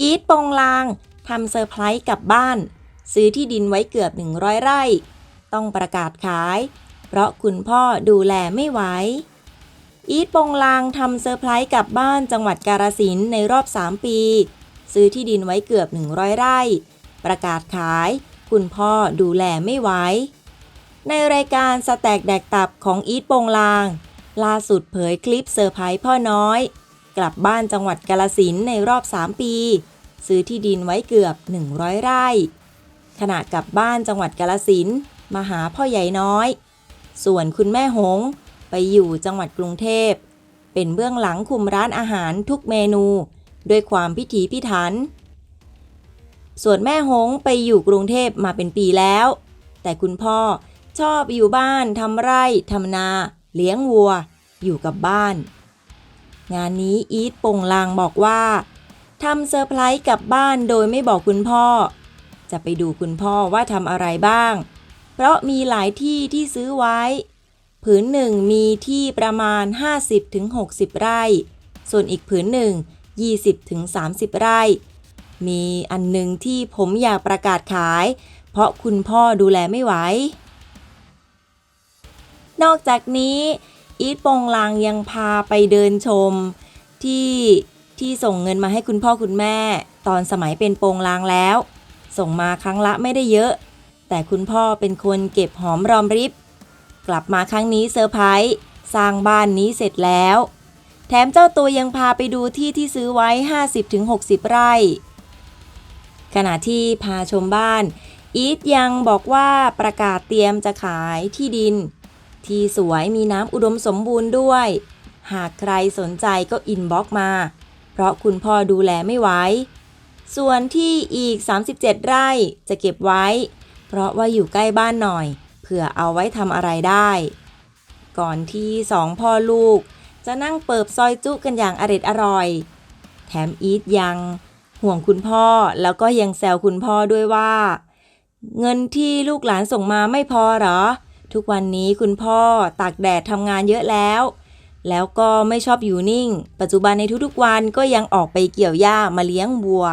อีทปงลางทำเซอร์ไพรส์กลับบ้าน ซื้อที่ดินไว้เกือบ 100 ไร่ ต้องประกาศขาย เพราะคุณพ่อดูแลไม่ไหว อีทปงลางทำเซอร์ไพรส์กลับบ้านจังหวัดกาฬสินธุ์ในรอบ 3 ปี ซื้อที่ดินไว้เกือบ 100 ไร่ ประกาศขาย คุณพ่อดูแลไม่ไหว ในรายการสแต็กแดกตับของอีทปงลาง ล่าสุดเผยคลิปเซอร์ไพรส์พ่อน้อย กลับบ้านจังหวัดกาฬสินในรอบ 3 ปี ซื้อที่ดินไว้เกือบ 100 ไร่ ขณะกลับบ้านจังหวัดกาฬสินมาหาพ่อใหญ่น้อย ส่วนคุณแม่หง ไปอยู่จังหวัดกรุงเทพ เป็นเบื้องหลังคุมร้านอาหารทุกเมนู ด้วยความพิถีพิถัน ส่วนแม่หงไปอยู่กรุงเทพมาเป็นปีแล้ว แต่คุณพ่อชอบอยู่บ้านทำไร่ทำนา เลี้ยงวัว อยู่กับบ้าน งานนี้อีทโปงลางบอกว่าทำเซอร์ไพรส์กลับบ้านโดยไม่บอกคุณพ่อ จะไปดูคุณพ่อว่าทำอะไรบ้าง เพราะมีหลายที่ที่ซื้อไว้ ผืนหนึ่งมีที่ประมาณ 50-60 ไร่ ส่วนอีกผืนหนึ่ง 20-30 ไร่ มีอันหนึ่งที่ผมอยากประกาศขาย เพราะคุณพ่อดูแลไม่ไหว นอกจากนี้ อีทโปงลางยังพาไปเดินชม ที่ที่ส่งเงินมาให้คุณพ่อคุณแม่ ตอนสมัยเป็นโปงลางแล้ว ส่งมาครั้งละไม่ได้เยอะ แต่คุณพ่อเป็นคนเก็บหอมรอมริบ กลับมาครั้งนี้เซอร์ไพรส์สร้างบ้านนี้เสร็จแล้ว แถมเจ้าตัวยังพาไปดูที่ที่ซื้อไว้ 50-60 ไร่ ขณะที่พาชมบ้านอีทยังบอกว่าประกาศเตรียมจะขายที่ดิน ที่สวยมีน้ำอุดมสมบูรณ์ด้วย หากใครสนใจก็อินบ็อกมา เพราะคุณพ่อดูแลไม่ไหว ส่วนที่อีก 37 ไร่จะเก็บไว้ เพราะว่าอยู่ใกล้บ้านหน่อย เผื่อเอาไว้ทำอะไรได้ ก่อนที่สองพ่อลูก จะนั่งเปิบซอยจุกันอย่างอร็ดอร่อย แถมอีทยัง ห่วงคุณพ่อแล้วก็ยังแซวคุณพ่อด้วยว่า เงินที่ลูกหลานส่งมาไม่พอหรอ ทุกวันนี้คุณพ่อตากแดดทำงานเยอะแล้ว แล้วก็ไม่ชอบอยู่นิ่ง ปัจจุบันในทุกๆวันก็ยังออกไปเกี่ยวหญ้ามาเลี้ยงวัว